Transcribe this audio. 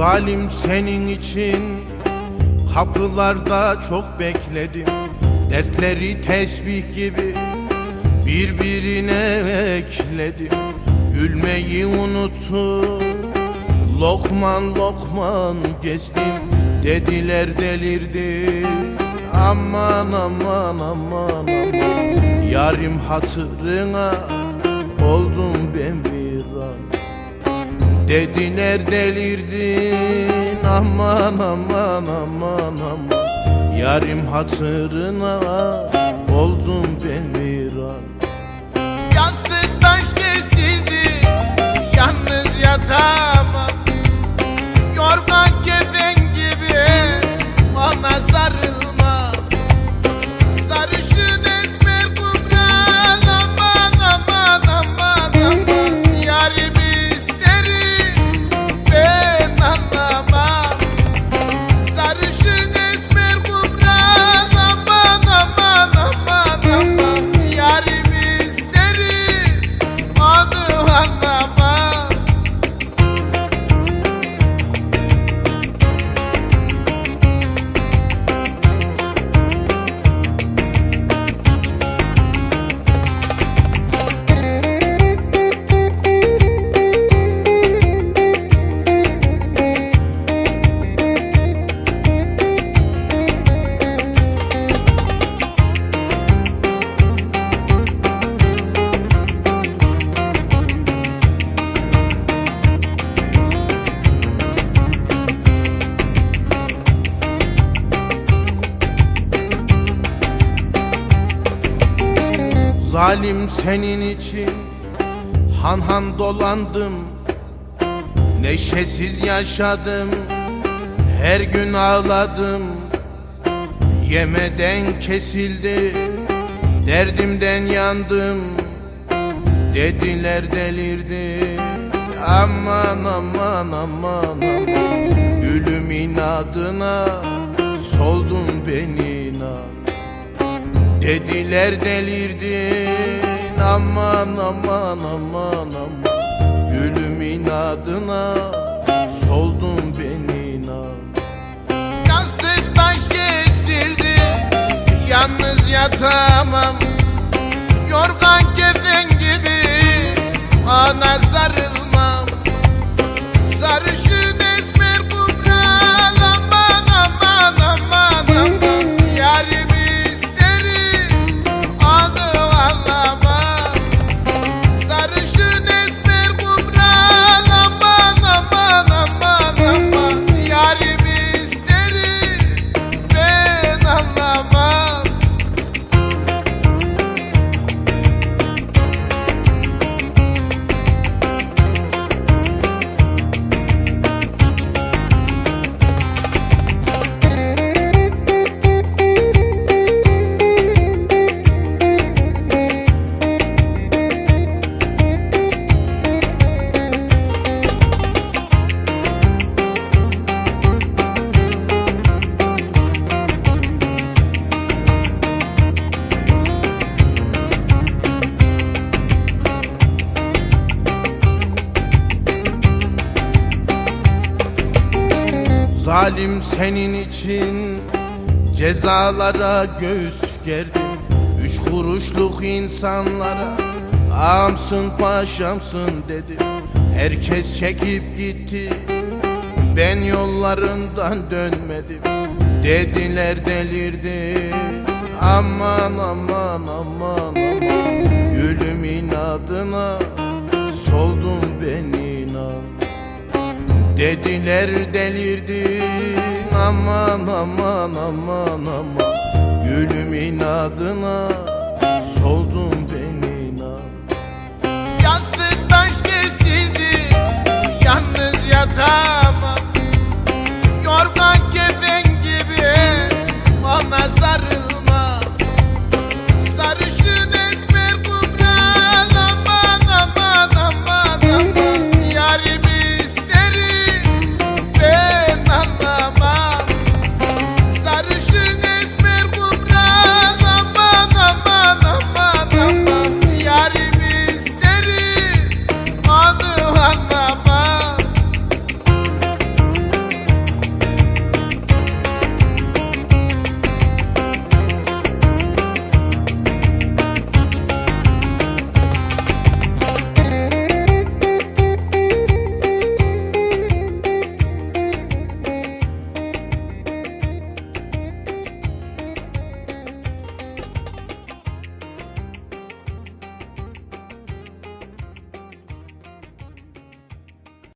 Zalim senin için Kapılarda çok bekledim. Dertleri tesbih gibi Birbirine ekledim. Gülmeyi unuttum Lokman lokman gezdim. Dediler delirdi Aman aman aman aman. Yarim hatırına Oldum ben Dediler delirdin? Aman aman aman aman. Yarim hatırına oldum Zalim senin için Han han dolandım Neşesiz yaşadım Her gün ağladım Yemeden kesildi Derdimden yandım Dediler delirdi. Aman aman aman aman Gülüm inadına Soldun ben inan Dediler delirdin aman aman aman aman. Gülüm inadına soldum ben inan. Yastık taş kesildi. Yalnız yatamam. Yorgan kefen gibi ana Zalim senin için cezalara göğüs gerdim. Üç kuruşluk insanlara Ağamsın paşamsın dedim. Herkes çekip gitti Ben yollarından dönmedim. Dediler delirdi Aman aman aman aman. Gülüm inadına Dediler delirdin aman aman aman aman. Gülüm inadına soldum ben inan. Yastık taş kesildi yalnız yatam